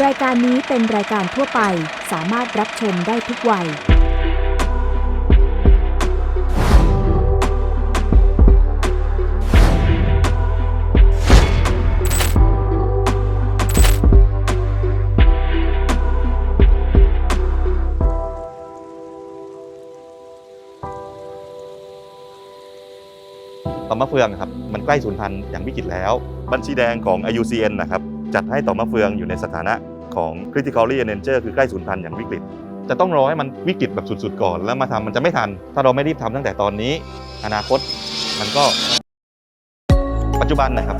รายการนี้เป็นรายการทั่วไปสามารถรับชมได้ทุกวัย ต่อมะเฟืองครับมันใกล้สูญพันธุ์อย่างวิกฤตแล้ว บัญชีแดงของ IUCN นะครับ จัดให้ต่อมะเฟืองอยู่ในสถานะของ critically endangered คือใกล้สูญพันธุ์อย่างวิกฤต จะต้องรอให้มันวิกฤตแบบสุดๆก่อน แล้วมาทำมันจะไม่ทัน ถ้าเราไม่รีบทำตั้งแต่ตอนนี้ อนาคตมันก็ ปัจจุบันนะครับ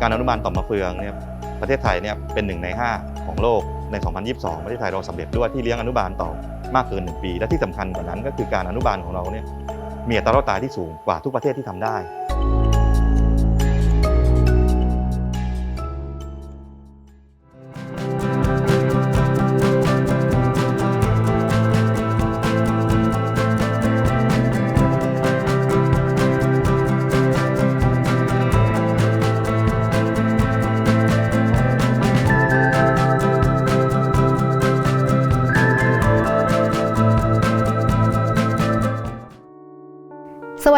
การอนุบาลต่อมะเฟืองเนี่ยประเทศไทยเนี่ยเป็นหนึ่งใน 5 ของโลกใน 2022 ประเทศไทยเราสำเร็จด้วยที่เลี้ยงอนุบาลต่อมากเกิน 1 ปี และที่สำคัญกว่านั้นก็คือการอนุบาลของเราเนี่ยมีอัตราตายที่สูงกว่าทุกประเทศที่ทำได้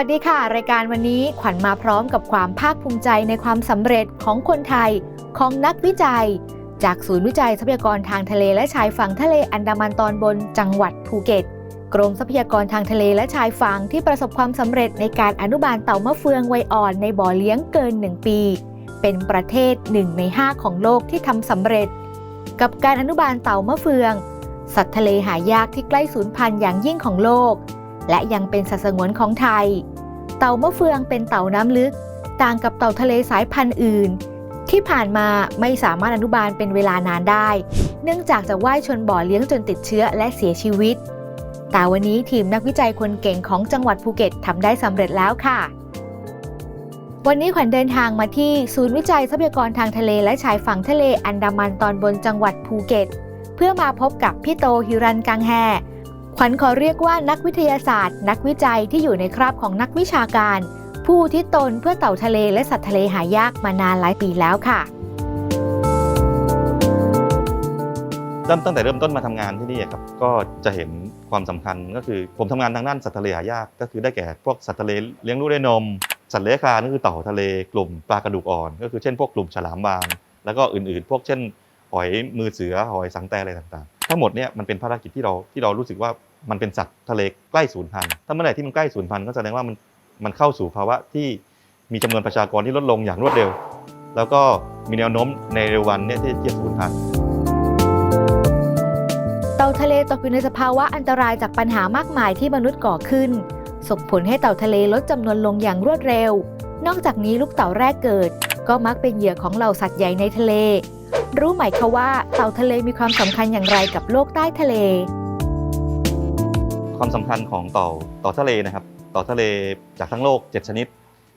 วัสดีค่ะ รายการวันนี้ขวัญมาพร้อมกับความภาคภูมิใจในความสำเร็จของคนไทยของนักวิจัย จากศูนย์วิจัยทรัพยากรทางทะเลและชายฝั่งทะเลอันดามันตอนบนจังหวัดภูเก็ต กรมทรัพยากรทางทะเลและชายฝั่งที่ประสบความสำเร็จในการอนุบาลเต่ามะเฟืองไวอ่อนในบ่อเลี้ยงเกิน 1 ปี เป็นประเทศ 1 ใน 5 ของโลกที่ทำสำเร็จ กับการอนุบาลเต่ามะเฟือง สัตว์ทะเลหายากที่ใกล้สูญพันธุ์อย่างยิ่งของโลก และยังเป็นสัตว์สงวนของไทย เต่ามะเฟืองเป็นเต่าน้ำลึก ต่างกับเต่าทะเลสายพันธุ์อื่น ที่ผ่านมาไม่สามารถอนุบาลเป็นเวลานานได้ เนื่องจากจะว่ายชนบ่อเลี้ยงจนติดเชื้อและเสียชีวิต แต่วันนี้ทีมนักวิจัยคนเก่งของจังหวัดภูเก็ตทำได้สำเร็จแล้วค่ะ วันนี้ขวัญเดินทางมาที่ศูนย์วิจัยทรัพยากรทางทะเลและชายฝั่งทะเลอันดามันตอนบนจังหวัดภูเก็ต เพื่อมาพบกับพี่โตฮิรันกังแฮ ขวัญขอเรียกว่านักวิทยาศาสตร์ นักวิจัยที่อยู่ในคราบของนักวิชาการ ผู้ที่ตนเพื่อเต่าทะเลและสัตว์ทะเลหายากมานานหลายปีแล้วค่ะ เริ่มตั้งแต่เริ่มต้นมาทำงานที่นี่ครับก็จะเห็นความสำคัญก็คือผมทำงานทางด้านสัตว์ทะเลหายาก ก็คือได้แก่พวกสัตว์ทะเลเลี้ยงลูกด้วยนม สัตว์เลื้อยคลานก็คือเต่าทะเลกลุ่มปลากระดูกอ่อน ก็คือเช่นพวกกลุ่มฉลามวาง แล้วก็อื่นๆ พวกเช่นหอยมือเสือหอยสังแตอะไรต่างๆ ทั้งหมดเนี่ยมันเป็นภารกิจที่เราที่เรารู้สึกว่ามันเป็นสัตว์ทะเลใกล้สูญพันธุ์ถ้าเมื่อไหร่ที่มันใกล้สูญพันธุ์ก็แสดงว่ามันมันเข้าสู่ภาวะที่มีจำนวนประชากรที่ลดลงอย่างรวดเร็ว แล้วก็มีแนวโน้มในเร็ววันเนี่ยที่จะสูญพันธุ์เต่าทะเลตกอยู่ในสภาวะอันตรายจากปัญหามากมายที่มนุษย์ก่อขึ้น ส่งผลให้เต่าทะเลลดจำนวนลงอย่างรวดเร็ว นอกจากนี้ลูกเต่าแรกเกิด ก็มักเป็นเหยื่อของเหล่าสัตว์ใหญ่ในทะเล รู้ไหมคะว่าเต่าทะเลมีความสำคัญอย่างไรกับโลกใต้ทะเล ความสำคัญของเต่าเต่าทะเลนะครับเต่าทะเลจากทั้งโลก 7 ชนิด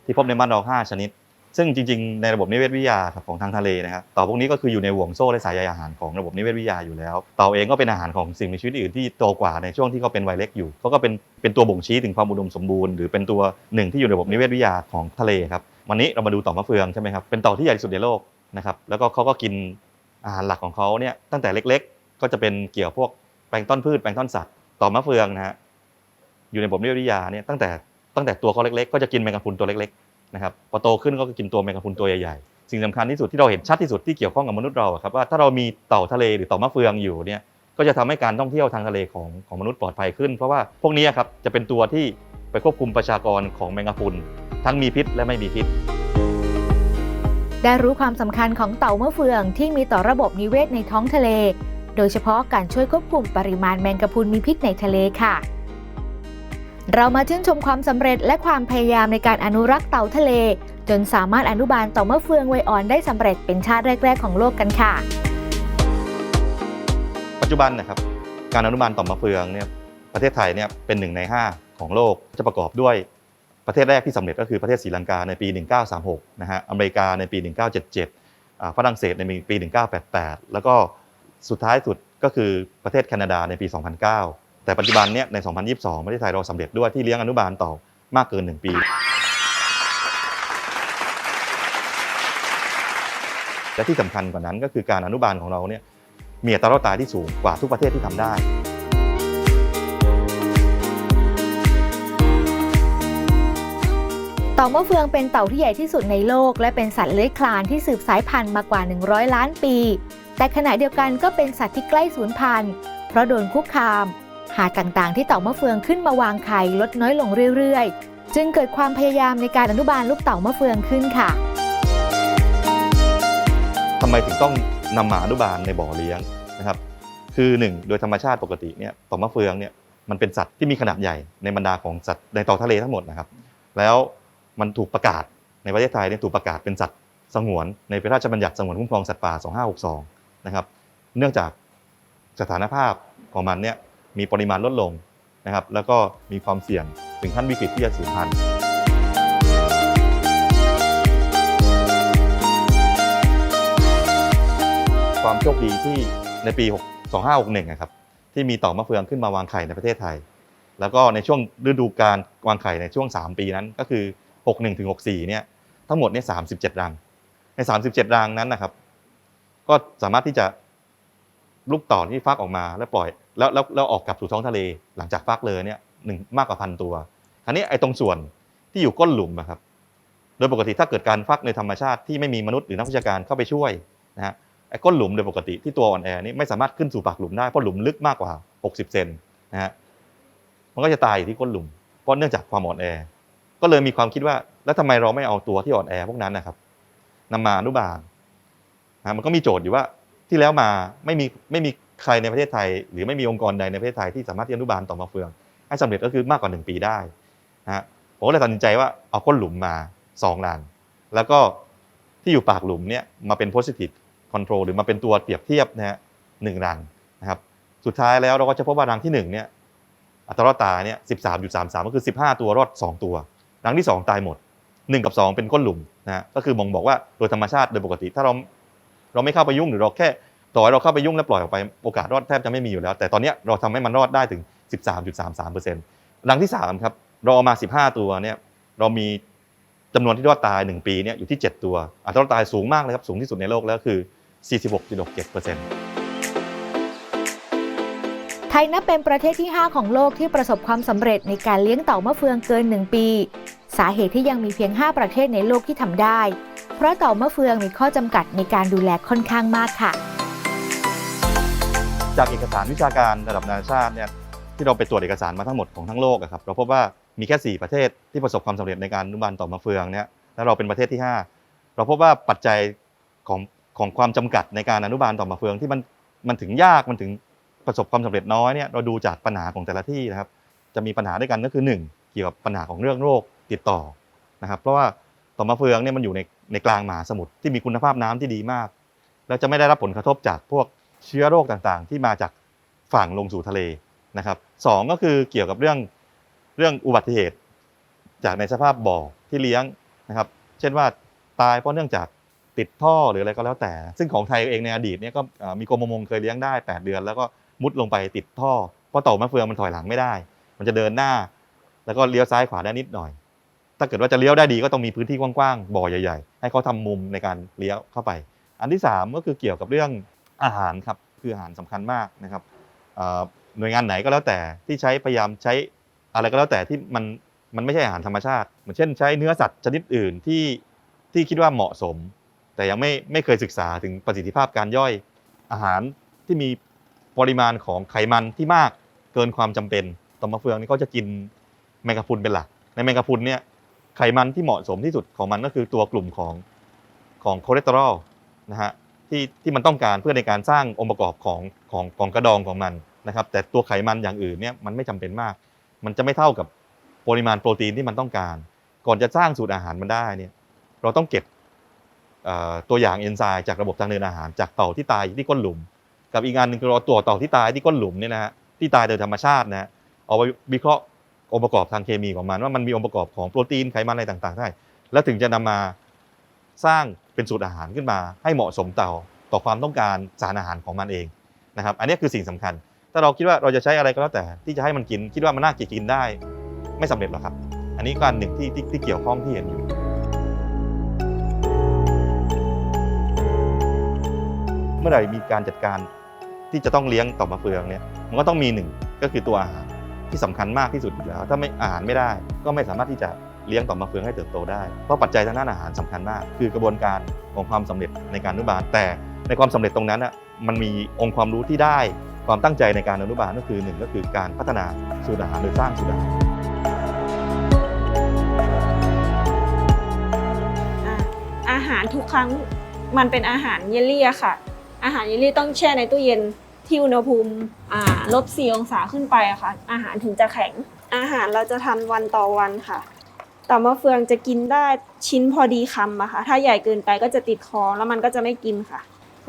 ที่พบในบ้านเรา 5 ชนิด ซึ่งจริงๆ ในระบบนิเวศวิทยาของทางทะเลนะครับเต่าพวกนี้ก็คืออยู่ในห่วงโซ่และสายใยอาหารของระบบนิเวศวิทยาอยู่แล้ว เต่าเองก็เป็นอาหารของสิ่งมีชีวิตอื่นที่โตกว่าในช่วงที่เขาเป็นวัยเล็กอยู่เขาก็เป็นเป็นตัวบ่งชี้ถึงความอุดมสมบูรณ์หรือเป็นตัวหนึ่งที่อยู่ในระบบนิเวศวิทยาของทะเลครับวันนี้เรามาดูเต่ามะเฟืองใช่ไหมครับเป็นเต่าที่ใหญ่ที่สุดในโลกนะครับแล้วก็เขาก็กิน อาหารหลักของเขาเนี่ยตั้งแต่เล็กๆ ก็จะเป็นเกี่ยวพวกแปลงต้นพืชแปลงต้นสัตว์ต่ามะเฟืองนะฮะอยู่ในระบบนิเวศวิทยาเนี่ยตั้งแต่ตั้งแต่ตัวเขาเล็กๆ ก็จะกินแมงกะพรุนตัวเล็กๆนะครับพอโตขึ้นก็กินตัวแมงกะพรุนตัวใหญ่ๆสิ่งสำคัญที่สุดที่เราเห็นชัดที่สุดที่เกี่ยวข้องกับมนุษย์เราครับว่าถ้าเรามีเต่าทะเลหรือเต่ามะเฟืองอยู่เนี่ยก็จะทำให้การท่องเที่ยวทางทะเลของของมนุษย์ปลอดภัยขึ้น เพราะว่าพวกนี้ครับจะเป็นตัวที่ไปควบคุมประชากรของแมงกะพรุนทั้งมีพิษและไม่มีพิษ ได้รู้ความสำคัญของเต่ามะเฟืองที่มีต่อระบบนิเวศในท้องทะเล โดยเฉพาะการช่วยควบคุมปริมาณแมงกะพรุนมีพิษในทะเลค่ะ เรามาชื่นชมความสำเร็จและความพยายามในการอนุรักษ์เต่าทะเล จนสามารถอนุบาลเต่ามะเฟืองไวอ่อนได้สำเร็จเป็นชาติแรก ๆ ของโลกกันค่ะ ปัจจุบันนะครับการอนุบาลต่อมมะเฟืองเนี่ยประเทศไทยเนี่ยเป็นหนึ่งใน 5 ของโลกจะประกอบด้วย ประเทศแรกที่สำเร็จก็คือประเทศศรีลังกาในปี 1936 นะฮะ อเมริกาในปี 1977 ฝรั่งเศสในปี 1988 แล้วก็สุดท้ายสุดก็คือประเทศแคนาดาในปี 2009 แต่ปัจจุบันเนี่ยใน 2022 ประเทศไทยเราสำเร็จด้วยที่เลี้ยงอนุบาลต่อมากเกิน 1 ปี และที่สำคัญกว่านั้นก็คือการอนุบาลของเราเนี่ยมีอัตราตายที่สูงกว่าทุกประเทศที่ทำได้ เต่ามะเฟืองเป็นเต่าที่ใหญ่ที่สุดในโลก และเป็นสัตว์เลื้อยคลานที่สืบสายพันธุ์มากว่า 100 ล้านปี แต่ขณะเดียวกันก็เป็นสัตว์ที่ใกล้สูญพันธุ์ เพราะโดนคุกคาม หาดต่างๆ ที่เต่ามะเฟืองขึ้นมาวางไข่ลดน้อยลงเรื่อยๆ จึงเกิดความพยายามในการอนุบาลลูกเต่ามะเฟืองขึ้นค่ะทำไมถึงต้องนำมาอนุบาลในบ่อเลี้ยงนะครับ คือหนึ่งโดยธรรมชาติปกติเนี่ยต่อมะเฟืองเนี่ยมันเป็นสัตว์ที่มีขนาดใหญ่ในบรรดาของสัตว์ในต่อทะเลทั้งหมดนะครับ แล้ว มันถูกประกาศในประเทศไทยเนี่ยถูกประกาศเป็นสัตว์สงวนในพระราชบัญญัติสงวนคุ้มครองสัตว์ป่า 2562 นะครับ เนื่องจากสถานภาพของมันเนี่ยมีปริมาณลดลงนะครับ แล้วก็มีความเสี่ยงถึงขั้นวิกฤตที่จะสูญพันธุ์ความโชคดีที่ในปี6 2561นะครับที่มีต่อมะเฟืองขึ้นมาวางไข่ในประเทศไทย แล้วก็ในช่วงฤดูการวางไข่ในช่วง 3 ปีนั้นก็คือ 61ถึง64เนี่ยทั้งหมดเนี่ย37 รัง ใน 37 รังนั้นนะครับ ก็สามารถที่จะลูกต่อที่ฟักออกมาแล้วปล่อย แล้วแล้วแล้วออกกลับสู่ท้องทะเล หลังจากฟักเลยเนี่ยหนึ่งมากกว่าพันตัวอันนี้ไอ้ตรงส่วนที่อยู่ก้นหลุมนะครับ โดยปกติถ้าเกิดการฟักในธรรมชาติที่ไม่มีมนุษย์หรือนักวิชาการเข้าไปช่วยนะฮะไอ้ก้นหลุมโดยปกติที่ตัวอ่อนแอนี่ไม่สามารถขึ้นสู่ปากหลุมได้เพราะหลุมลึกมากกว่า 60 เซนนะฮะมันก็จะตายอยู่ที่ก้นหลุมเพราะเนื่องจากความอ่อนแอ ก็เลยมีความคิดว่า แล้วทำไมเราไม่เอาตัวที่อ่อนแอพวกนั้นนะครับนำมาอนุบาลนะมันก็มีโจทย์อยู่ว่าที่แล้วมาไม่มีไม่มีใครในประเทศไทย หรือไม่มีองค์กรใดในประเทศไทยที่สามารถที่อนุบาลต่อมาเฟือง ให้สำเร็จก็คือมากกว่า 1 ปีได้นะผมก็เลยตัดสินใจว่าเอาก้นหลุมมา2รังแล้วก็ที่อยู่ปากหลุมเนี่ยมาเป็น positive คอนโทรลหรือมาเป็นตัวเปรียบเทียบนะฮะหนึ่งรังนะครับ สุดท้ายแล้วเราก็จะพบว่ารังที่หนึ่งเนี่ยอัตราตายเนี่ยสิบสามจุดสามสามก็คือสิบห้าตัวรอดสองตัว รังที่สองตายหมดหนึ่งกับสองเป็นก้นหลุมนะก็คือบ่งบอกว่าโดยธรรมชาติโดยปกติถ้าเราเราไม่เข้าไปยุ่งหรือเราแค่ต่อให้เราเข้าไปยุ่งแล้วปล่อยออกไปโอกาสรอดแทบจะไม่มีอยู่แล้ว แต่ตอนนี้เราทำให้มันรอดได้ถึง 13.33%รังที่สามครับเราเอามา 15 ตัวเนี่ยเรามีจำนวนที่รอดตาย 1 ปีเนี่ยอยู่ที่ 7 ตัวอัตราตายสูงมากเลยครับสูงที่สุดในโลกแล้วคือ 46.67%ไทยนับเป็นประเทศที่ 5 ของโลกที่ประสบความสำเร็จในการเลี้ยงเต่ามะเฟืองเกิน 1 ปี สาเหตุที่ยังมีเพียง 5 ประเทศในโลกที่ทำได้ เพราะเต่ามะเฟืองมีข้อจำกัดในการดูแลค่อนข้างมากค่ะ จากเอกสารวิชาการระดับนานาชาติเนี่ยที่เราไปตรวจเอกสารมาทั้งหมดของทั้งโลกอะครับเราพบว่ามีแค่ 4 ประเทศที่ประสบความสำเร็จในการอนุบาลเต่อมะเฟืองเนี่ยแล้วเราเป็นประเทศที่ 5 เราพบว่าปัจจัยของของความจำกัดในการอนุบาลเต่อมะเฟืองที่มันมันถึงยากมันถึง ประสบความสำเร็จน้อยเนี่ยเราดูจากปัญหาของแต่ละที่นะครับ จะมีปัญหาด้วยกันก็คือ 1 เกี่ยวกับปัญหาของเรื่องโรคติดต่อนะครับ เพราะว่าต่อมะเฟืองเนี่ยมันอยู่ในในกลางมหาสมุทรที่มีคุณภาพน้ำที่ดีมาก แล้วจะไม่ได้รับผลกระทบจากพวกเชื้อโรคต่างๆ ที่มาจากฝั่งลงสู่ทะเลนะครับสองก็คือเกี่ยวกับเรื่องเรื่องอุบัติเหตุ จากในสภาพบ่อที่เลี้ยงนะครับ เช่นว่าตายเพราะเนื่องจากติดท่อหรืออะไรก็แล้วแต่ ซึ่งของไทยเองในอดีตเนี่ยก็มีกรมประมงเคยเลี้ยงได้ 8 เดือน แล้วก็ มุดลงไปติดท่อเพราะเต่ามะเฟืองมันถอยหลังไม่ได้ มันจะเดินหน้า แล้วก็เลี้ยวซ้ายขวาได้นิดหน่อย ถ้าเกิดว่าจะเลี้ยวได้ดีก็ต้องมีพื้นที่กว้างๆบ่อใหญ่ๆ ให้เขาทำมุมในการเลี้ยวเข้าไป อันที่ 3 ก็คือเกี่ยวกับเรื่องอาหารครับคืออาหารสำคัญมากนะครับหน่วยงานไหนก็แล้วแต่ที่ใช้พยายามใช้อะไรก็แล้วแต่ที่มันมันไม่ใช่อาหารธรรมชาติเหมือนเช่น ใช้เนื้อสัตว์ชนิดอื่นที่ที่คิดว่าเหมาะสม แต่ยังไม่ไม่เคยศึกษาถึงประสิทธิภาพการย่อยอาหารที่มี ปริมาณของไขมันที่มากเกินความจำเป็นต่อมะเฟืองนี่ก็จะกินแมงกะพรุนเป็นหลัก ในแมงกะพรุนเนี่ยไขมันที่เหมาะสมที่สุดของมันก็คือตัวกลุ่มของของคอเลสเตอรอลนะฮะที่ที่มันต้องการเพื่อในการสร้างองค์ประกอบของของของกระดองของมันนะครับ แต่ตัวไขมันอย่างอื่นเนี่ยมันไม่จำเป็นมาก มันจะไม่เท่ากับปริมาณโปรตีนที่มันต้องการ ก่อนจะสร้างสูตรอาหารมันได้เนี่ยเราต้องเก็บตัวอย่างเอนไซม์จากระบบทางเดินอาหาร จากเต่าที่ตายที่ก้นหลุม กับอีกงานหนึ่งคือเราตัวเต่าที่ตายที่ก้นหลุมเนี่ยนะฮะที่ตายโดยธรรมชาตินะฮะเอาไปวิเคราะห์องค์ประกอบทางเคมีของมัน ว่ามันมีองค์ประกอบของโปรตีนไขมันอะไรต่างๆได้แล้วถึงจะนำมาสร้างเป็นสูตรอาหารขึ้นมาให้เหมาะสมเต่าต่อความต้องการสารอาหารของมันเองนะครับอันนี้คือสิ่งสำคัญ ถ้าเราคิดว่าเราจะใช้อะไรก็แล้วแต่ ที่จะให้มันกินคิดว่ามันน่ากินได้ ไม่สำเร็จหรอกครับ อันนี้การหนึ่งที่ที่ที่เกี่ยวข้องที่เห็นอยู่เมื่อไหร่มีการจัดการ ที่จะต้องเลี้ยงต่อมมะเฟืองเนี่ยมันก็ต้องมีหนึ่งก็คือตัวอาหารที่สำคัญมากที่สุดอยู่แล้ว ถ้าไม่อาหารไม่ได้ ก็ไม่สามารถที่จะเลี้ยงต่อมมะเฟืองให้เติบโตได้เพราะปัจจัยทางด้านอาหารสำคัญมาก คือกระบวนการของความสำเร็จในการอนุบาล แต่ในความสำเร็จตรงนั้นอะมันมีองค์ความรู้ที่ได้ความตั้งใจในการอนุบาลก็คือหนึ่งก็คือการพัฒนาสูตรอาหารโดยสร้างสูตรอาหารอาหารทุกครั้งมันเป็นอาหารเยลลี่ค่ะ อาหารเยลลี่ต้องแช่ในตู้เย็นที่อุณหภูมิอ่าลบ4องศาขึ้นไปอะค่ะ อาหารถึงจะแข็ง อาหารเราจะทำวันต่อวันค่ะเต่ามะเฟืองจะกินได้ชิ้นพอดีคำอะค่ะ ถ้าใหญ่เกินไปก็จะติดคอแล้วมันก็จะไม่กินค่ะ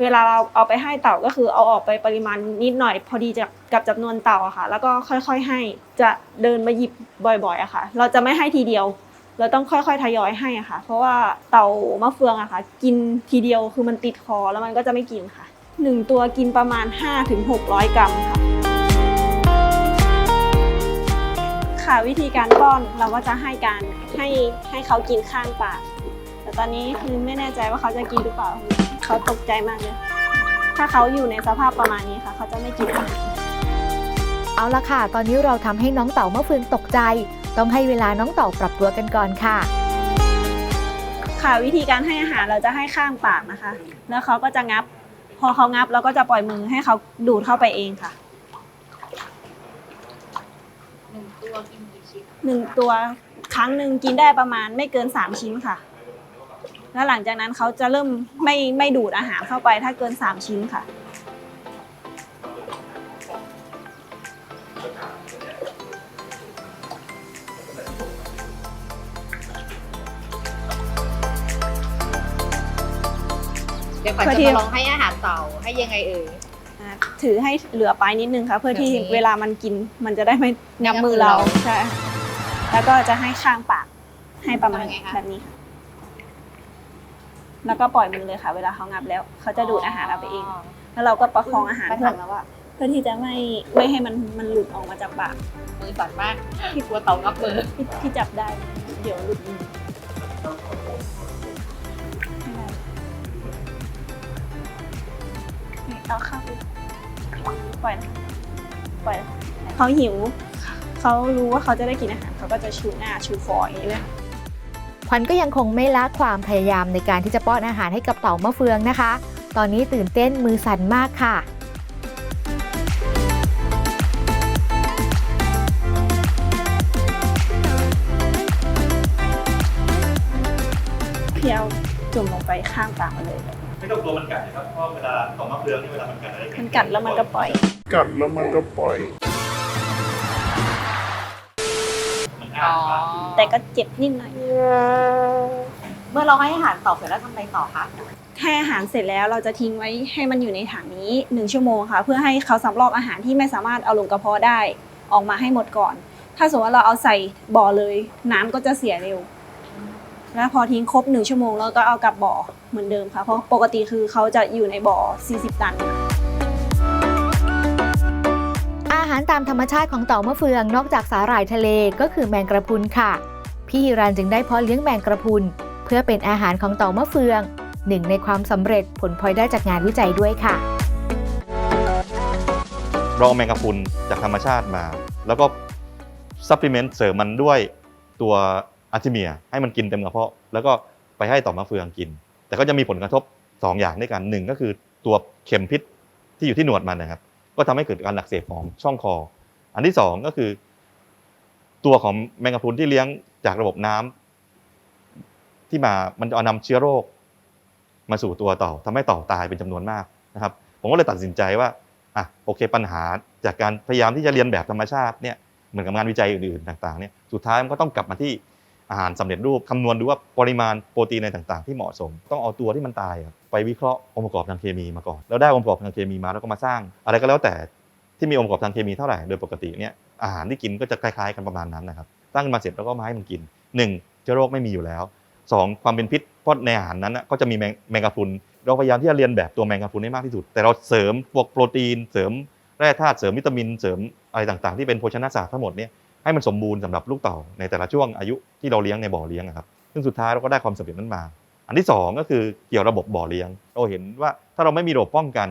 เวลาเราเอาไปให้เต่าก็คือเอาออกไปปริมาณนิดหน่อยพอดีจะกับจำนวนเต่าอะค่ะ แล้วก็ค่อยๆให้จะเดินมาหยิบบ่อยๆอะค่ะ เราจะไม่ให้ทีเดียว เราต้องค่อยๆทยอยให้อะค่ะ เพราะว่าเต่ามะเฟืองอะค่ะ กินทีเดียวคือมันติดคอแล้วมันก็จะไม่กินค่ะหนึ่งตัวกินประมาณ 5-600 กรัมค่ะ ค่ะวิธีการป้อนเราก็จะให้การให้ให้เขากินข้างปาก แต่ตอนนี้คือไม่แน่ใจว่าเขาจะกินหรือเปล่าเขาตกใจมากเลย ถ้าเขาอยู่ในสภาพประมาณนี้ค่ะ เขาจะไม่กินอาหารเอาละค่ะ ตอนนี้เราทำให้น้องเต่ามะเฟืองตกใจ ต้องให้เวลาน้องเต่าปรับตัวกันก่อนค่ะ ค่ะวิธีการให้อาหารเราจะให้ข้างปากนะคะ แล้วเขาก็จะงับ พอเขางับเราก็จะปล่อยมือให้เขาดูดเข้าไปเองค่ะหนึ่งตัวครั้งหนึ่งกินได้ประมาณไม่เกินสามชิ้นค่ะ แล้วหลังจากนั้นเขาจะเริ่มไม่ไม่ดูดอาหารเข้าไปถ้าเกินสามชิ้นค่ะ ดี๋ยวขวัญเพื่อจะที่มาลองให้อาหารเต่าให้ยังไงเอ่ย อ่าถือให้เหลือไปนิดนึงค่ะ เพื่อที่แบบนี้เวลามันกินมันจะได้ไม่งับมือเราใช่แล้วก็จะให้ข้างปากให้ประมาณแบบนี้ค่ะแล้วก็ปล่อยมือเลยค่ะ เวลาเขางับแล้วเขาจะดูดอาหารเราไปเอง แล้วเราก็ประคองอาหารไม่เพื่ทัอนแล้วอะเพื่อที่จะไม่ไม่ให้มันมันหลุดออกมาจากปากมือสั่นมากที่กลัวเต่างับมือที่ที่จับได้ เดี๋ยวหลุดมือ เอาเข้าไปปล่อยนะปล่อยนะเขาหิว เขารู้ว่าเขาจะได้กินอาหารเขาก็จะชูหน้าชูฟออย่างนี้เลยค่ะขวัญก็ยังคงไม่ละความพยายามในการที่จะป้อนอาหารให้กับเต่ามะเฟืองนะคะ ตอนนี้ตื่นเต้นมือสั่นมากค่ะเพียวจุ่มลงไปข้างปากมันเลย ไม่ต้องกลัวมันกัดนะครับ เพราะเวลาต่อมะเฟืองนี่เวลามันกัดอะไรมันกัดแล้วมันก็ปล่อย กัดแล้วมันก็ปล่อย มันอ้าปากแต่ก็เจ็บนิดหน่อย เมื่อเราให้อาหารเต่าเสร็จแล้วทำไงต่อคะให้อาหารเสร็จแล้วเราจะทิ้งไว้ให้มันอยู่ในถังนี้หนึ่งชั่วโมงค่ะ เพื่อให้เขาสำรอกอาหารที่ไม่สามารถเอาลงกระเพาะได้ออกมาให้หมดก่อน ถ้าสมมติว่าเราเอาใส่บ่อเลย น้ำก็จะเสียเร็ว แล้วพอทิ้งครบหนึ่งชั่วโมงแล้วก็เอากลับบ่อ เหมือนเดิมค่ะ เพราะปกติคือเขาจะอยู่ในบ่อ 40 ตัน อาหารตามธรรมชาติของเต่ามะเฟืองนอกจากสาหร่ายทะเลก็คือแมงกระพรุนค่ะ พี่ฮิรันจึงได้เพาะเลี้ยงแมงกระพรุนเพื่อเป็นอาหารของเต่ามะเฟืองหนึ่งในความสำเร็จผลพลอยได้จากงานวิจัยด้วยค่ะ เราเอาแมงกะพรุนจากธรรมชาติมา แล้วก็ซัพพลีเมนต์เสริมมันด้วยตัวอาร์ทิเมีย ให้มันกินเต็มกระเพาะ แล้วก็ไปให้ต่อมะเฟืองกิน แต่ก็จะมีผลกระทบ2อย่างด้วยกันหนึ่งก็คือตัวเข็มพิษที่อยู่ที่หนวดมันนะครับ ก็ทำให้เกิดการอักเสบของช่องคอ อันที่สองก็คือ ตัวของแมงกะพรุนที่เลี้ยงจากระบบน้ำที่มามันจะเอานำเชื้อโรค มาสู่ตัวเต่าทำให้เต่าตายเป็นจำนวนมากนะครับ ผมก็เลยตัดสินใจว่าอะโอเคปัญหาจากการพยายามที่จะเรียนแบบธรรมชาติเนี่ยเหมือนกับงานวิจัยอื่นๆต่างๆเนี่ยสุดท้ายมันก็ต้องกลับมาที่ อาหารสำเร็จรูปคำนวณดูว่าปริมาณโปรตีนอะไรต่าง ๆ ที่เหมาะสม ต้องเอาตัวที่มันตายไปวิเคราะห์องค์ประกอบทางเคมีมาก่อน แล้วได้องค์ประกอบทางเคมีมาแล้วก็มาสร้าง อะไรก็แล้วแต่ที่มีองค์ประกอบทางเคมีเท่าไหร่โดยปกติเนี่ยอาหารที่กินก็จะคล้ายๆกันประมาณนั้นนะครับตั้งมาเสร็จแล้วก็มาให้มันกินหนึ่งเชื้อโรคไม่มีอยู่แล้วสองความเป็นพิษเพราะในอาหารนั้นก็จะมีแมงแมงกะพรุนเราพยายามที่จะเรียนแบบตัวแมงกะพรุนให้มากที่สุด แต่เราเสริมพวกโปรตีน เสริมแร่ธาตุเสริมวิตามินเสริมอะไรต่างๆ ที่เป็นโภชนาศาสตร์ทั้งหมดเนี่ย ให้มันสมบูรณ์สำหรับลูกเต่าในแต่ละช่วงอายุที่เราเลี้ยงในบ่อเลี้ยงครับ ซึ่งสุดท้ายเราก็ได้ความสำเร็จนั้นมา อันที่สองก็คือเกี่ยวระบบบ่อเลี้ยง เราเห็นว่าถ้าเราไม่มีระบบป้องกัน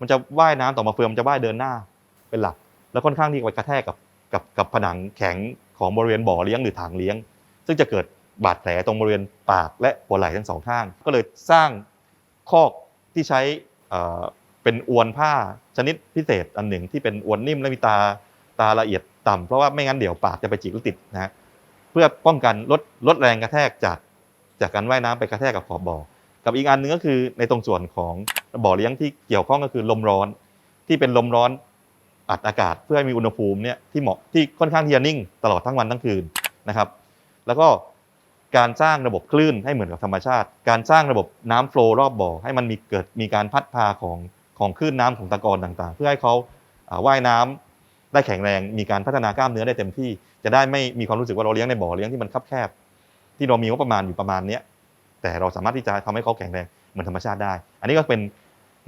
มันจะว่ายน้ำต่อมาเฟืองมันจะว่ายเดินหน้าเป็นหลัก แล้วค่อนข้างที่จะไปกระแทกกับกับกับผนังแข็งของบริเวณบ่อเลี้ยงหรือถังเลี้ยง ซึ่งจะเกิดบาดแผลตรงบริเวณปากและหัวไหล่ทั้งสองข้าง ก็เลยสร้างคอกที่ใช้อ่อเป็นอวนผ้าชนิดพิเศษอันหนึ่งที่เป็นอวนนิ่มและมีตาตาละเอียด ต่ำเพราะว่าไม่งั้นเดี๋ยวปากจะไปจิกหรือติดนะฮะเพื่อป้องกันลดลดแรงกระแทกจากจากการว่ายน้ำไปกระแทกกับขอบบ่อกับอีกอันหนึงก็คือในตรงส่วนของบ่อเลี้ยงที่เกี่ยวข้องก็คือลมร้อน ที่เป็นลมร้อนอัดอากาศเพื่อให้มีอุณหภูมิเนี่ยที่เหมาะที่ค่อนข้างที่จะนิ่งตลอดทั้งวันทั้งคืนนะครับ แล้วก็การสร้างระบบคลื่นให้เหมือนกับธรรมชาติ การสร้างระบบน้ำโฟล์รอบบ่อให้มันมีเกิดมีการพัดพาของของคลื่นน้ำของตะกอนต่างๆ เพื่อให้เขาอ่าว่ายน้ำ ได้แข็งแรงมีการพัฒนากล้ามเนื้อได้เต็มที่ จะได้ไม่มีความรู้สึกว่าเราเลี้ยงในบ่อเลี้ยงที่มันคับแคบ ที่เรามีงบประมาณอยู่ประมาณเนี้ยแต่เราสามารถที่จะทำให้เขาแข็งแรงเหมือนธรรมชาติได้ อันนี้ก็เป็น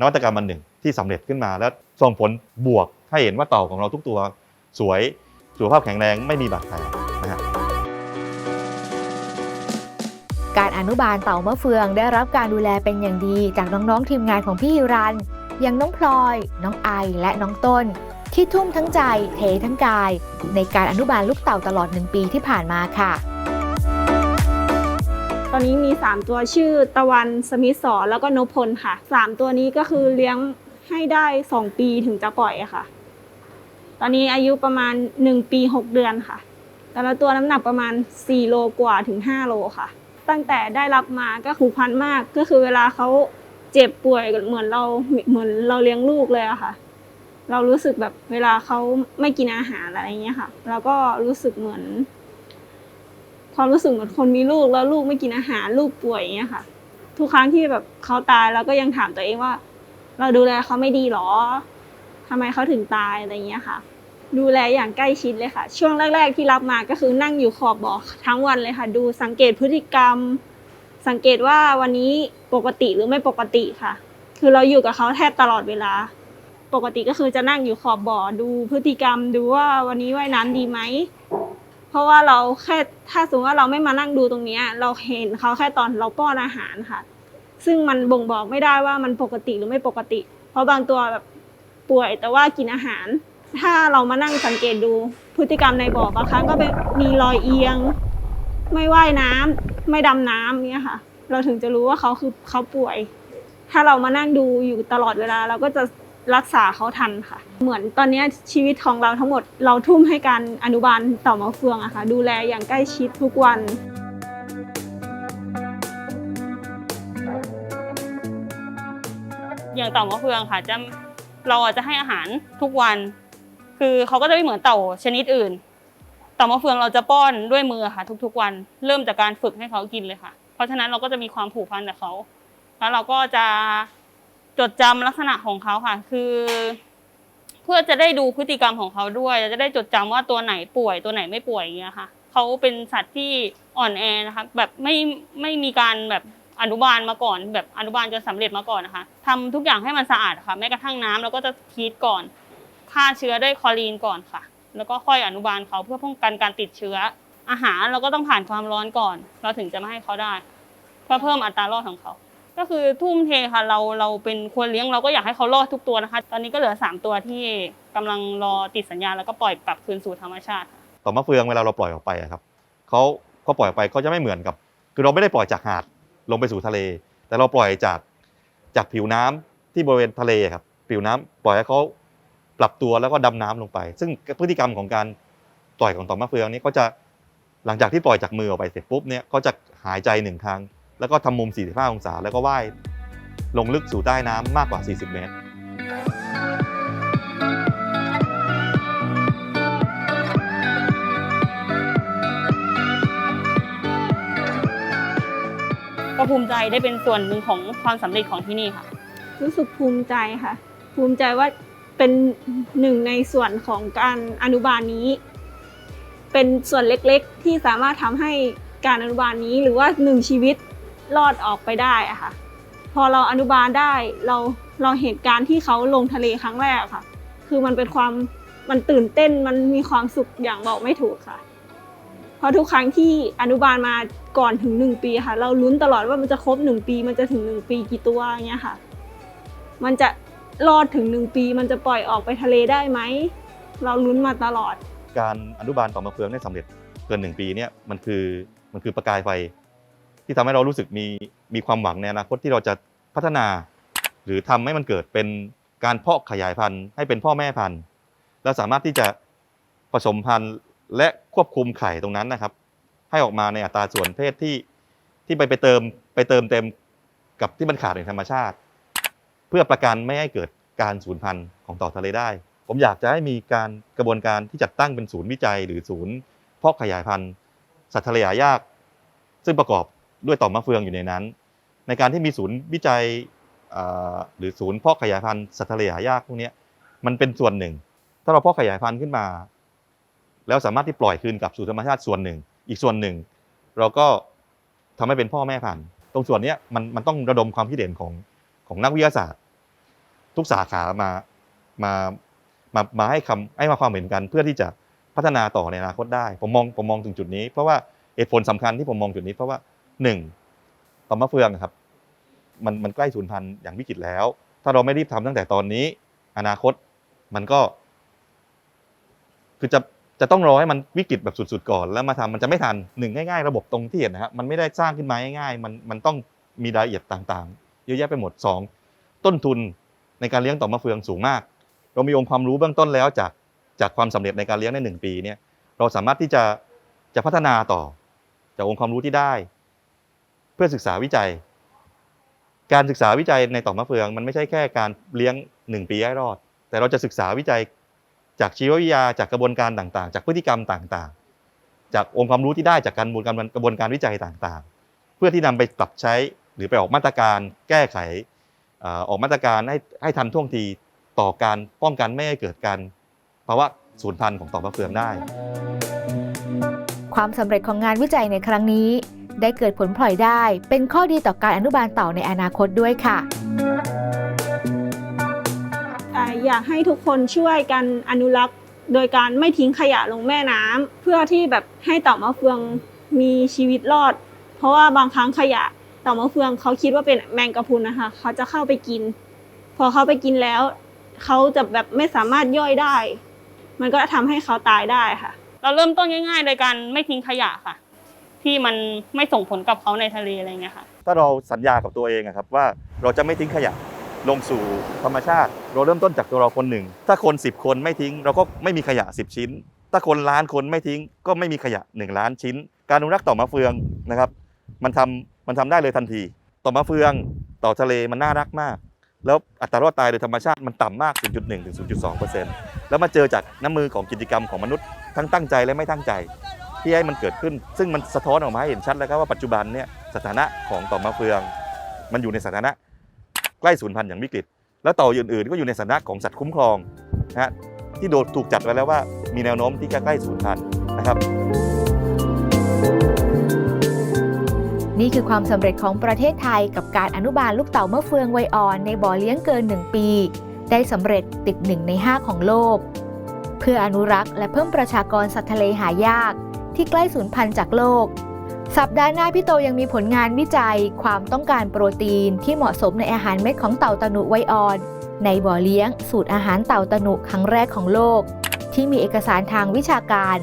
นวัตกรรมอันหนึ่งที่สำเร็จขึ้นมา แล้วส่งผลบวกให้เห็นว่าเต่าของเราทุกตัวสวยสุขภาพแข็งแรงไม่มีบาดแผลนะฮะการอนุบาลเต่ามะเฟืองได้รับการดูแลเป็นอย่างดีจากน้องๆทีมงานของพี่ฮิรัน อย่างน้องพลอย น้องไอและน้องต้น ที่ทุ่มทั้งใจเททั้งกาย ในการอนุบาลลูกเต่าตลอดหนึ่งปีที่ผ่านมาค่ะ ตอนนี้มี 3 ตัวชื่อตะวันสมิสอแล้วก็นพพลค่ะ 3 ตัวนี้ก็คือเลี้ยงให้ได้ 2 ปีถึงจะปล่อยค่ะ ตอนนี้อายุประมาณ 1 ปี 6 เดือนค่ะ แต่ละตัวน้ำหนักประมาณ 4 โลกว่าถึง 5 โลค่ะ ตั้งแต่ได้รับมาก็ผูกพันมากก็คือเวลาเขาเจ็บป่วยเหมือนเราเหมือนเราเลี้ยงลูกเลยอะค่ะ เรารู้สึกแบบเวลาเขาไม่กินอาหารอะไรอย่างเงี้ยค่ะแล้วก็รู้สึกเหมือนความรู้สึกเหมือนคนมีลูกแล้วลูกไม่กินอาหารลูกป่วยอย่างเงี้ยค่ะ ทุกครั้งที่แบบเขาตายเราก็ยังถามตัวเองว่า เราดูแลเขาไม่ดีหรอทำไมเขาถึงตายอะไรอย่างเงี้ยค่ะ ดูแลอย่างใกล้ชิดเลยค่ะ ช่วงแรก ๆ ที่รับมาก็คือนั่งอยู่ขอบบ่อทั้งวันเลยค่ะ ดูสังเกตพฤติกรรม สังเกตว่าวันนี้ปกติหรือไม่ปกติค่ะ คือเราอยู่กับเขาแทบตลอดเวลา ปกติก็คือจะนั่งอยู่ขอบบ่อดูพฤติกรรมดูว่าวันนี้ว่ายน้ำดีไหม เพราะว่าเราแค่ถ้าสมมติว่าเราไม่มานั่งดูตรงเนี้ยเราเห็นเขาแค่ตอนเราป้อนอาหารค่ะ ซึ่งมันบ่งบอกไม่ได้ว่ามันปกติหรือไม่ปกติ เพราะบางตัวแบบป่วยแต่ว่ากินอาหาร ถ้าเรามานั่งสังเกตดูพฤติกรรมในบ่อบางครั้งก็เป็นมีรอยเอียง ไม่ว่ายน้ำไม่ดำน้ำเนี่ยค่ะ เราถึงจะรู้ว่าเขาคือเขาป่วย ถ้าเรามานั่งดูอยู่ตลอดเวลา เราก็จะ รักษาเขาทันค่ะ เหมือนตอนนี้ชีวิตของเราทั้งหมดเราทุ่มให้การอนุบาลต่ามะเฟืองอะค่ะ ดูแลอย่างใกล้ชิดทุกวันอย่างเต่ามะเฟืองค่ะจะเราอาจจะให้อาหารทุกวัน คือเขาก็จะไม่เหมือนเต่าชนิดอื่น เต่ามะเฟืองเราจะป้อนด้วยมือค่ะ ทุกๆวัน เริ่มจากการฝึกให้เขากินเลยค่ะ เพราะฉะนั้นเราก็จะมีความผูกพันกับเขา แล้วเราก็จะ จดจำลักษณะของเขาค่ะ คือ เพื่อจะได้ดูพฤติกรรมของเขาด้วยจะได้จดจำว่าตัวไหนป่วยตัวไหนไม่ป่วยอย่างเงี้ยค่ะเขาเป็นสัตว์ที่อ่อนแอนะคะแบบไม่ไม่มีการแบบอนุบาลมาก่อน แบบอนุบาลจนสำเร็จมาก่อนนะคะทำทุกอย่างให้มันสะอาดค่ะแม้กระทั่งน้ำเราก็จะทีทก่อนฆ่าเชื้อด้วยคลอรีนก่อนค่ะ แล้วก็ค่อยอนุบาลเขาเพื่อป้องกันการติดเชื้อ อาหารเราก็ต้องผ่านความร้อนก่อน เราถึงจะไม่ให้เขาได้ เพื่อเพิ่มอัตรารอดของเขา ก็คือทุ่มเทค่ะเราเราเป็นคนเลี้ยงเราก็อยากให้เขารอดทุกตัวนะคะ ตอนนี้ก็เหลือ 3 ตัวที่กำลังรอติดสัญญาแล้วก็ปล่อยกลับคืนสู่ธรรมชาติค่ะต่อมะเฟืองเวลาเราปล่อยออกไปอะครับเขาเขาปล่อยออกไปเขาจะไม่เหมือนกับ คือเราไม่ได้ปล่อยจากหาดลงไปสู่ทะเล แต่เราปล่อยจากจากผิวน้ำที่บริเวณทะเลครับผิวน้ำปล่อยให้เขาปรับตัวแล้วก็ดำน้ำลงไป ซึ่งพฤติกรรมของการปล่อยของต่อมะเฟืองนี้ก็จะหลังจากที่ปล่อยจากมือออกไปเสร็จปุ๊บเนี่ยก็จะหายใจหนึ่งครั้ง แล้วก็ทำมุม 45 องศา แล้วก็ว่ายลงลึกสู่ใต้น้ำมากกว่า 40 เมตร ก็ภูมิใจได้เป็นส่วนหนึ่งของความสำเร็จของที่นี่ค่ะ รู้สึกภูมิใจค่ะ ภูมิใจว่าเป็นหนึ่งในส่วนของการอนุบาลนี้ เป็นส่วนเล็กๆที่สามารถทำให้การอนุบาลนี้หรือว่าหนึ่งชีวิต รอดออกไปได้อะค่ะ พอเราอนุบาลได้เราเราเหตุการณ์ที่เขาลงทะเลครั้งแรกค่ะ คือมันเป็นความมันตื่นเต้นมันมีความสุขอย่างบอกไม่ถูกค่ะ เพราะทุกครั้งที่อนุบาลมาก่อนถึงหนึ่งปีค่ะ เราลุ้นตลอดว่ามันจะครบหนึ่งปี มันจะถึงหนึ่งปีกี่ตัวอย่างเงี้ยค่ะ มันจะรอดถึงหนึ่งปี มันจะปล่อยออกไปทะเลได้ไหมเราลุ้นมาตลอด การอนุบาลต่อมะเฟืองได้สำเร็จเกินหนึ่งปีเนี่ยมันคือมันคือประกายไฟ ที่ทำให้เรารู้สึกมีมีความหวังในอนาคตที่เราจะพัฒนา หรือทำให้มันเกิดเป็นการเพาะขยายพันธุ์ให้เป็นพ่อแม่พันธุ์ แล้วสามารถที่จะผสมพันธุ์และควบคุมไข่ตรงนั้นนะครับ ให้ออกมาในอัตราส่วนเพศที่ที่ไปไปเติมไปเติมเต็มกับที่มันขาดในธรรมชาติ เพื่อประกันไม่ให้เกิดการสูญพันธุ์ของต่อทะเลได้ ผมอยากจะให้มีการกระบวนการที่จัดตั้งเป็นศูนย์วิจัย หรือศูนย์เพาะขยายพันธุ์สัตว์ทะเลหายาก ซึ่งประกอบ ด้วยต่อมะเฟืองอยู่ในนั้น ในการที่มีศูนย์วิจัยหรือศูนย์เพาะขยายพันธุ์สัตว์ทะเลหายากพวกนี้มันเป็นส่วนหนึ่ง ถ้าเราเพาะขยายพันธุ์ขึ้นมา แล้วสามารถที่ปล่อยคืนกลับสู่ธรรมชาติส่วนหนึ่ง อีกส่วนหนึ่ง เราก็ทำให้เป็นพ่อแม่พันธุ์ตรงส่วนนี้มันมันต้องระดมความคิดเห็นของของนักวิทยาศาสตร์ ทุกสาขามามามามาให้คำให้มาความเห็นกัน เพื่อที่จะพัฒนาต่อในอนาคตได้ ผมมองผมมองถึงจุดนี้ เพราะว่าเหตุผลสำคัญที่ผมมองจุดนี้เพราะว่า หนึ่งต่อมะเฟืองครับ มันมันใกล้สูญพันธุ์อย่างวิกฤตแล้ว ถ้าเราไม่รีบทำตั้งแต่ตอนนี้ อนาคตมันก็ คือจะจะต้องรอให้มันวิกฤตแบบสุด ๆ ก่อนแล้วมาทำมันจะไม่ทันหนึ่งง่ายๆ ระบบตรงที่เห็นนะครับมันไม่ได้สร้างขึ้นมาง่ายๆมันมันต้องมีรายละเอียดต่างๆ เยอะแยะไปหมดสองต้นทุนในการเลี้ยงต่อมะเฟืองสูงมาก เรามีองค์ความรู้เบื้องต้นแล้วจากจากความสำเร็จในการเลี้ยงในหนึ่งปีเนี่ยเราสามารถที่จะจะพัฒนาต่อ จากองค์ความรู้ที่ได้ เพื่อศึกษาวิจัย การศึกษาวิจัยในต่อมะเฟือง มันไม่ใช่แค่การเลี้ยงหนึ่งปีให้รอด แต่เราจะศึกษาวิจัยจากชีววิทยาจากกระบวนการต่างๆ จากพฤติกรรมต่างๆ จากองค์ความรู้ที่ได้จากการกระบวนการกระบวนการวิจัยต่างๆ เพื่อที่นำไปปรับใช้หรือไปออกมาตรการแก้ไขออออกมาตรการให้ให้ทันท่วงทีต่อการป้องกันไม่ให้เกิดการภาวะสูญพันธุ์ของต่อมะเฟืองได้ ความสำเร็จของงานวิจัยในครั้งนี้ ได้เกิดผลพลอยได้ เป็นข้อดีต่อการอนุบาลเต่าในอนาคตด้วยค่ะอ่าอยากให้ทุกคนช่วยกันอนุรักษ์โดยการไม่ทิ้งขยะลงแม่น้ำเพื่อที่แบบให้เต่ามะเฟืองมีชีวิตรอด เพราะว่าบางครั้งขยะเต่ามะเฟืองเขาคิดว่าเป็นแมงกะพรุนนะคะ เขาจะเข้าไปกิน พอเขาไปกินแล้ว เขาจะแบบไม่สามารถย่อยได้ มันก็ทำให้เขาตายได้ค่ะ เราเริ่มต้นง่าย ๆ โดยการไม่ทิ้งขยะค่ะ ที่มันไม่ส่งผลกับเขาในทะเลอะไรเงี้ยค่ะ ถ้าเราสัญญากับตัวเองอะครับว่าเราจะไม่ทิ้งขยะลงสู่ธรรมชาติ เราเริ่มต้นจากตัวเราคนหนึ่ง ถ้าคน 10 คนไม่ทิ้ง เราก็ไม่มีขยะ 10 ชิ้น ถ้าคนล้านคนไม่ทิ้ง ก็ไม่มีขยะ 1 ล้านชิ้น การอนุรักษ์ต่อมะเฟืองนะครับ มันทำมันทำได้เลยทันที ต่อมะเฟืองต่อทะเลมันน่ารักมาก แล้วอัตรารอดตายโดยธรรมชาติมันต่ำมาก 0.1ถึง0.2แล้วมาเจอจากน้ำมือของกิจกรรมของมนุษย์ทั้งตั้งใจและไม่ตั้งใจ ที่ให้มันเกิดขึ้น ซึ่งมันสะท้อนออกมาให้เห็นชัดแล้วครับว่าปัจจุบันเนี่ยสถานะของต่อมะเฟือง มันอยู่ในสถานะใกล้สูญพันธุ์อย่างวิกฤต แล้วต่าอื่นๆก็อยู่ในสถานะของสัตว์คุ้มครองนะฮะที่โดนถูกจัดไว้แล้วว่ามีแนวโน้มที่จะใกล้สูญพันธุ์นะครับ นี่คือความสำเร็จของประเทศไทยกับการอนุบาลลูกเต่ามะเฟืองไวอ่อนในบ่อเลี้ยงเกิน 1 ปี ได้สำเร็จติด1ใน 5 ของโลก เพื่ออนุรักษ์และเพิ่มประชากรสัตว์ทะเลหายาก ที่ใกล้สูญพันธุ์จากโลก สัปดาห์หน้าพี่โตยังมีผลงานวิจัย ความต้องการโปรตีนที่เหมาะสมในอาหารเม็ดของเต่าตะหนุไวออน ในบ่อเลี้ยง สูตรอาหารเต่าตะหนุครั้งแรกของโลก ที่มีเอกสารทางวิชาการ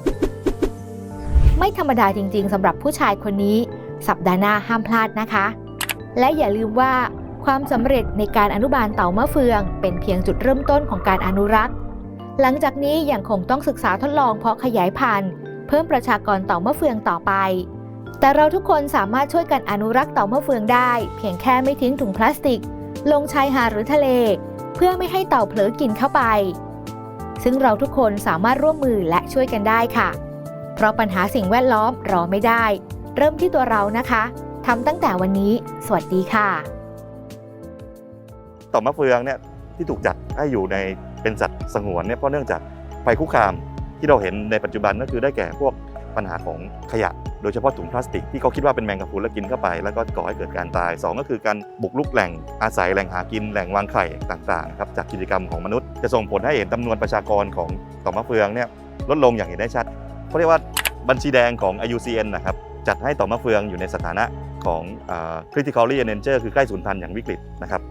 ไม่ธรรมดาจริง ๆสำหรับผู้ชายคนนี้ สัปดาห์หน้าห้ามพลาดนะคะ และอย่าลืมว่าความสำเร็จในการอนุบาลเต่ามะเฟือง เป็นเพียงจุดเริ่มต้นของการอนุรักษ์ หลังจากนี้ยังคงต้องศึกษาทดลองเพาะขยายพันธุ์ เพิ่มประชากรเต่ามะเฟืองต่อไป แต่เราทุกคนสามารถช่วยกันอนุรักษ์เต่ามะเฟืองได้ เพียงแค่ไม่ทิ้งถุงพลาสติก ลงชายหาดหรือทะเล เพื่อไม่ให้เต่าเผลอกินเข้าไป ซึ่งเราทุกคนสามารถร่วมมือและช่วยกันได้ค่ะ เพราะปัญหาสิ่งแวดล้อมรอไม่ได้ เริ่มที่ตัวเรานะคะทำตั้งแต่วันนี้ สวัสดีค่ะ ต่อมะเฟืองเนี่ยที่ถูกจัดให้อยู่ในเป็นสัตว์สงวนเนี่ยเพราะเนื่องจากภัยคุกคาม ที่เราเห็นในปัจจุบันก็คือได้แก่พวกปัญหาของขยะ โดยเฉพาะถุงพลาสติกที่เขาคิดว่าเป็นแมงกะพรุนแล้วกินเข้าไป แล้วก็ก่อให้เกิดการตายสองก็คือการบุกรุกแหล่งอาศัยแหล่งหากินแหล่งวางไข่ต่างๆครับจากกิจกรรมของมนุษย์ จะส่งผลให้เห็นจำนวนประชากรของต่อมะเฟืองเนี่ยลดลงอย่างเห็นได้ชัดเขาเรียกว่าบัญชีแดงของ IUCN นะครับจัดให้ต่อมะเฟืองอยู่ในสถานะของ critically endangered คือใกล้สูญพันธุ์อย่างวิกฤตนะครับ